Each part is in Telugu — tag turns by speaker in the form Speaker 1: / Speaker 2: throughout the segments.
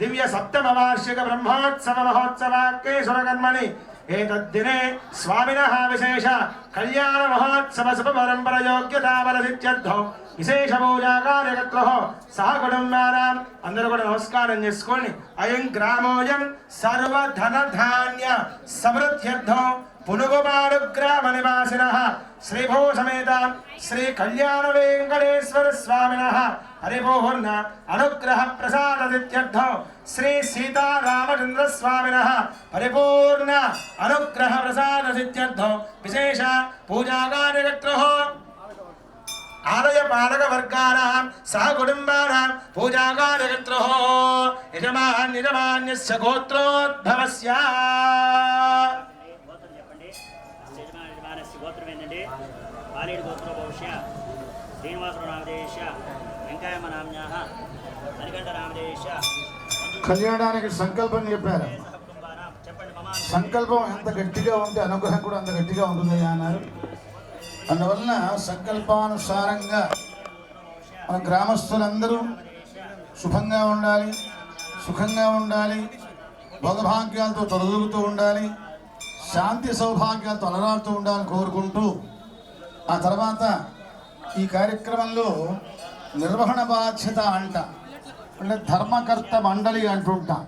Speaker 1: దివ్య సప్తమ వార్షిక బ్రహ్మోత్సవ మహోత్సవాకేశ్వర కర్మణి ఏతద్దినే స్వామిన విశేష కళ్యాణ మహోత్సవ శుభ పరంపర యోగ్యతా విశేష పూజా కార్యకర్త సహ కుటుంబానాం అందరూ కూడా నమస్కారం చేసుకోండి. అయం గ్రామోయం సర్వధన ధాన్య సమృద్ధ్యర్థం. పునుగుమాడు గ్రామ నివాసిన శ్రీభూ సమేత శ్రీ కళ్యాణ వెంకటేశ్వర స్వామిన హరిభూర్ణ అనుగ్రహ ప్రసాద సిద్ధ్యర్థం శ్రీ సీతారామచంద్ర స్వామిన పరిపూర్ణ అనుగ్రహ ప్రసాద సిద్ధ్యర్థం విశేష పూజా కార్యకర్త ఆలయ పాలక వర్గానాం సహ కుటుంబానాం పూజా కార్యకర్త యజమాన్ యజమాన్యస్య గోత్రోద్భవస్య
Speaker 2: గోత్రం యజమానస్య గోత్రం ఏంటంటే బాలేడు గోత్ర భవిష్య శ్రీనివాసరావు నామదేశ వెంకయ్యమ్మ నామ్యాహ మణికంఠ నామదేశ
Speaker 3: కళ్యాణానికి సంకల్పం చెప్పారు. సంకల్పం ఎంత గట్టిగా ఉంటే అనుగ్రహం కూడా అంత గట్టిగా ఉంటుంది అన్నారు. అందువలన సంకల్పానుసారంగా మన గ్రామస్తులందరూ శుభంగా ఉండాలి సుఖంగా ఉండాలి భోగభాగ్యాలతో తొలగుతూ ఉండాలి. శాంతి సౌభాగ్యాలతో అలరాడుతూ ఉండాలని కోరుకుంటూ ఆ తర్వాత ఈ కార్యక్రమంలో నిర్వహణ బాధ్యత అంట. అంటే ధర్మకర్త మండలి అంటుంటాం.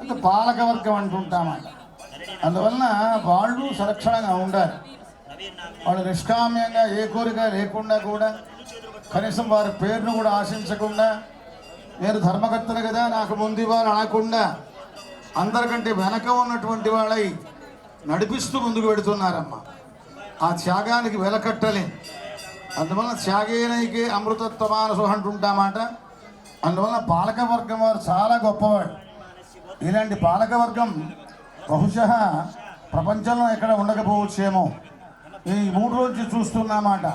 Speaker 3: అంటే పాలకవర్గం అంటుంటామంట. అందువలన వాళ్ళు సురక్షణంగా ఉండాలి. వాళ్ళు నిష్కామ్యంగా ఏ కోరిక లేకుండా కూడా కనీసం వారి పేరును కూడా ఆశించకుండా నేను ధర్మకర్తను కదా నాకు ముందు వారు అనకుండా అందరికంటే వెనక ఉన్నటువంటి వాళ్ళై నడిపిస్తూ ముందుకు పెడుతున్నారమ్మ. ఆ త్యాగానికి వెలకట్టలే. అందువలన త్యాగేనైకే అమృతత్వమానసు అంటుంటామాట. అందువలన పాలకవర్గం వారు చాలా గొప్పవాడు ఇలాంటి పాలకవర్గం బహుశ ప్రపంచంలో ఎక్కడ ఉండకపోవచ్చేమో. ఈ మూడు రోజులు చూస్తున్నామాట.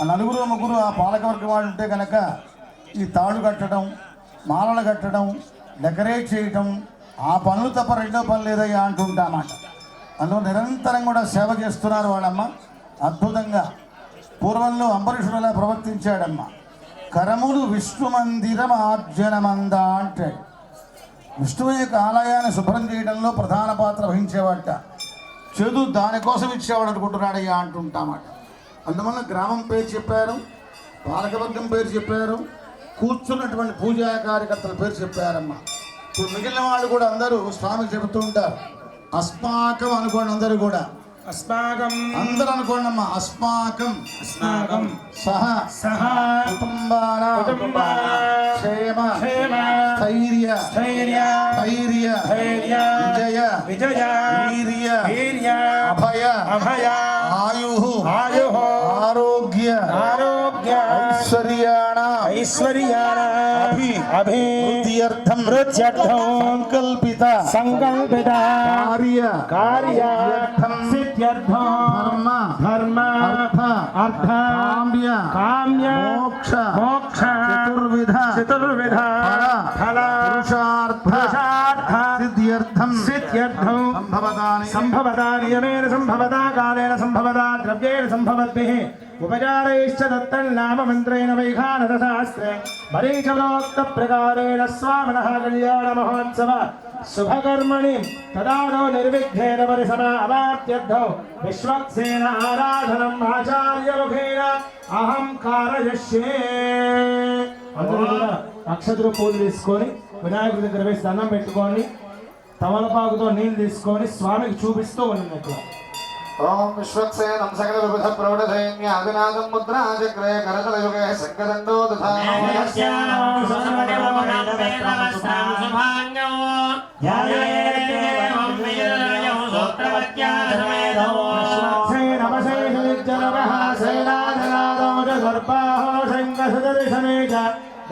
Speaker 3: ఆ నలుగురు ముగ్గురు ఆ పాలకవర్గం వాళ్ళు ఉంటే కనుక ఈ తాడు కట్టడం మాలలు కట్టడం డెకరేట్ చేయటం ఆ పనులు తప్ప రెండో పని లేదయ్యా అంటుంటామాట. అందులో నిరంతరం కూడా సేవ చేస్తున్నారు వాళ్ళమ్మ. అద్భుతంగా. పూర్వంలో అంబరీషుడులా ప్రవర్తించాడమ్మ. కరములు విష్ణు మందిరం ఆర్జనమంద అంటాడు విష్ణువు యొక్క ఆలయాన్ని శుభ్రం చేయడంలో ప్రధాన పాత్ర వహించేవాట. చెదు దానికోసం ఇచ్చేవాడు అనుకుంటున్నాడయ్యా అంటుంటామాట. అందువల్ల గ్రామం పేరు చెప్పారు పాలకవర్గం పేరు చెప్పారు కూర్చున్నటువంటి పూజా కార్యకర్తల పేరు చెప్పారమ్మా. ఇప్పుడు మిగిలిన వాళ్ళు కూడా అందరూ స్వామి చెబుతూ ఉంటారు. అస్మాకం అనుకోండి అందరూ కూడా.
Speaker 1: అస్మాకం
Speaker 3: అందరూ అనుకోండి అమ్మా అస్మాకం
Speaker 1: అస్మాకం
Speaker 3: సహ.
Speaker 1: సహ.
Speaker 3: కుటుంబాల
Speaker 1: కుటుంబాల
Speaker 3: క్షేమ.
Speaker 1: క్షేమ.
Speaker 3: స్థైర్య
Speaker 1: స్థైర్య
Speaker 3: ధైర్య.
Speaker 1: ధైర్య.
Speaker 3: విజయ.
Speaker 1: విజయ.
Speaker 3: వీర్య.
Speaker 1: వీర్య.
Speaker 3: అభయ.
Speaker 1: అభయ.
Speaker 3: ఆయు
Speaker 1: ఆయు
Speaker 3: ఆరోగ్య.
Speaker 1: ఆరోగ్య.
Speaker 3: ఐశ్వర్యాణ.
Speaker 1: ఐశ్వర్యాణ.
Speaker 3: अभी
Speaker 1: अभिवृद्ध्यर्थम
Speaker 3: हृद्यर्थं
Speaker 1: कल्पित
Speaker 3: धर्म।
Speaker 1: धर्म।
Speaker 3: काम्य।
Speaker 1: मोक्ष।
Speaker 3: मोक्ष।
Speaker 1: चतुर्विध।
Speaker 3: चतुर्विध।
Speaker 1: फल।
Speaker 3: पुरुषार्थ।
Speaker 1: पुरुषार्थ। सिद्ध्यर्थम संभवता कालेन संभवता द्रव्येण संभवद्भिः। ఉపచారైశ్చ దత్తన్నామ మంత్రేణ వైఖానద మరీచలోక్త ప్రకారేణ స్వామినः కళ్యాణ మహోత్సవ శుభకర్మణి తదానో నిర్విఘ్నేన పరిసమ అవాప్త్యర్థౌ విశ్వక్సేన ఆరాధనం ఆచార్యముఖేన అహం కారయష్యే అందరూ కూడా అక్షతులు పూజ తీసుకొని వినాయకుడి దగ్గర వేసి దండం పెట్టుకొని తమలపాకుతో నీళ్ళు తీసుకొని స్వామికి చూపిస్తూ ఉన్నట్లు
Speaker 3: ఓం విశ్వక్సేనం సకల విబుధ ప్రౌఢ సైన్య అవినాదం ముద్రా చక్రే కరతల యుగే సంకదండో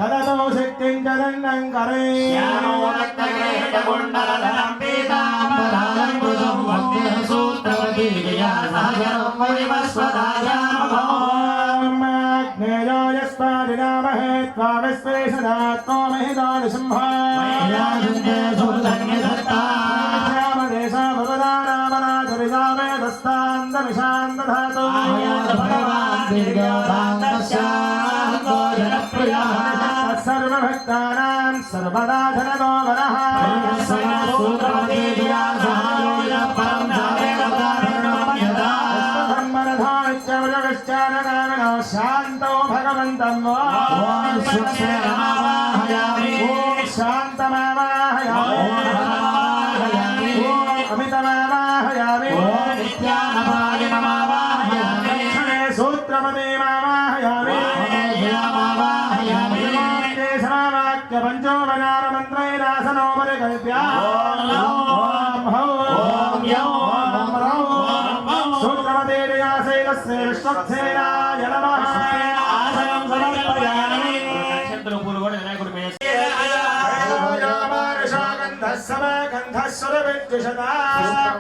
Speaker 1: దళతో శక్తిం జగన్నం కరే జ్ఞేయోయస్మాదినామహే త్వామిశ్వేషదా త్వమహిదాని సింహాదేశామవదానామనాచరిజామేదస్తాందమిషాందధాతో సర్వభక్తానాం సర్వ సర్వదా ధనదో వరః ధర్మరథానిత్యవృగశ్చారగామినో శాంతో భగవంతం ఓం శాంతమావాహయామి ఓం అమితమావాహయామి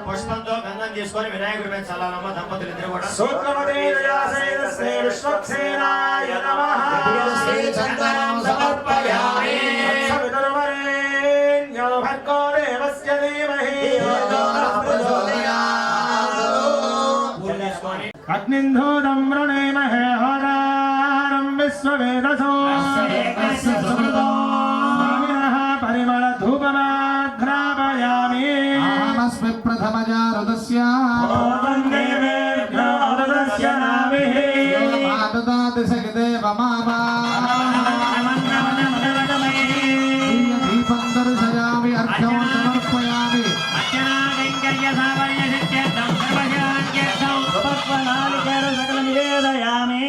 Speaker 2: పుష్పంతో గంధం తీసుకొని వినాయకుడి మీద చల్లాలమ్మ దంపతులు ఇద్దరు కూడా
Speaker 1: విశ్వక్సేనాయ నమః.
Speaker 3: సమర్పయామి
Speaker 1: భర్గో దేవస్య
Speaker 2: తీసుకొని
Speaker 1: అగ్నింధూతం వృణేమహే
Speaker 3: సమర్పయామి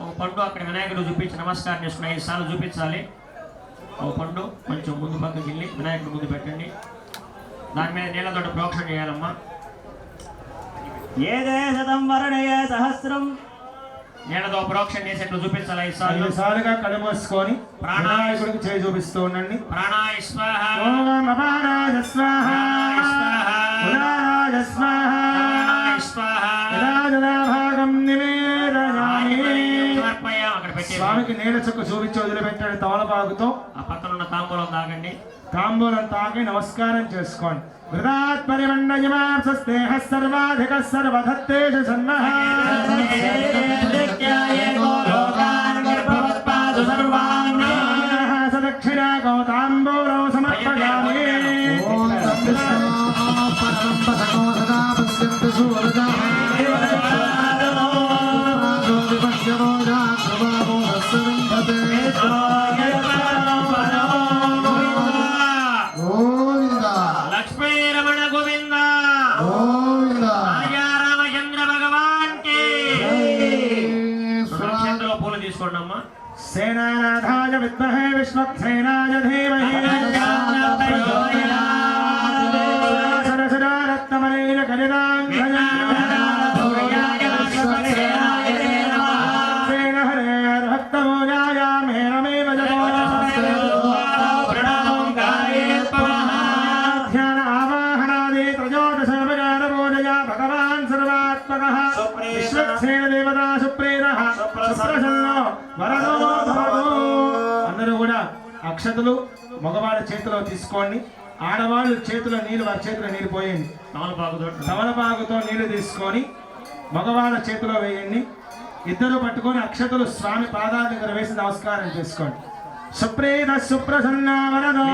Speaker 2: ఓ పండు అక్కడ వినాయకుడు చూపించి నమస్కారం చేసుకుని ఐదు సార్లు చూపించాలి. ఓ పండు కొంచెం ముందు పక్కకి వెళ్ళి వినాయకుడు ముందు పెట్టండి. దాని మీద నీళ్ళతోటి ప్రోక్షణ చేయాలమ్మా.
Speaker 4: ఏదే శతం వర్ణయ సహస్రం?
Speaker 2: నీళ్ళతో ప్రోక్షణ చేసేట్లు చూపించాలి ఐదు
Speaker 1: సార్లుగా కడుమూసుకొని వినాయకుడికి చేయి చూపిస్తూ ఉండండి.
Speaker 2: ప్రాణాయ స్వాహ.
Speaker 1: ఓం స్వాహ. స్వాహ.
Speaker 2: స్వాహ.
Speaker 1: నివేదయామి. స్వామికి నీళ్ళ చుక్క చూపించి వదిలిపెట్టాడు తమలపాకుతో
Speaker 2: ఆ పక్కన ఉన్న తాంబూలం తాగండి
Speaker 1: తాంబూలం తాకి నమస్కారం చేసుకోండి. ృదాత్పరిమండయమాంసస్తేహ సర్వాధిక సర్వధత్తేష సన్నః సదక్షిణా గౌతాంబూలం సమర్పయామి.
Speaker 3: సదా
Speaker 2: తీసుకోండి అమ్మా
Speaker 1: సేనానాథాయ విద్మహే విష్ణుక్సేనాయ ధీమహి సరసరత్నమనైన అక్షతలు మగవాళ్ళ చేతిలో తీసుకోండి. ఆడవాళ్ళు చేతిలో నీళ్ళు వారి చేతిలో నీళ్ళు పోయండి.
Speaker 2: తమలపాకుతో
Speaker 1: తమలపాకుతో నీళ్ళు తీసుకొని మగవాళ్ళ చేతిలో వేయండి. ఇద్దరు పట్టుకొని అక్షతలు స్వామి పాదాల దగ్గర వేసి నమస్కారం చేసుకోండి. సుప్రీత సుప్రసన్న వరదో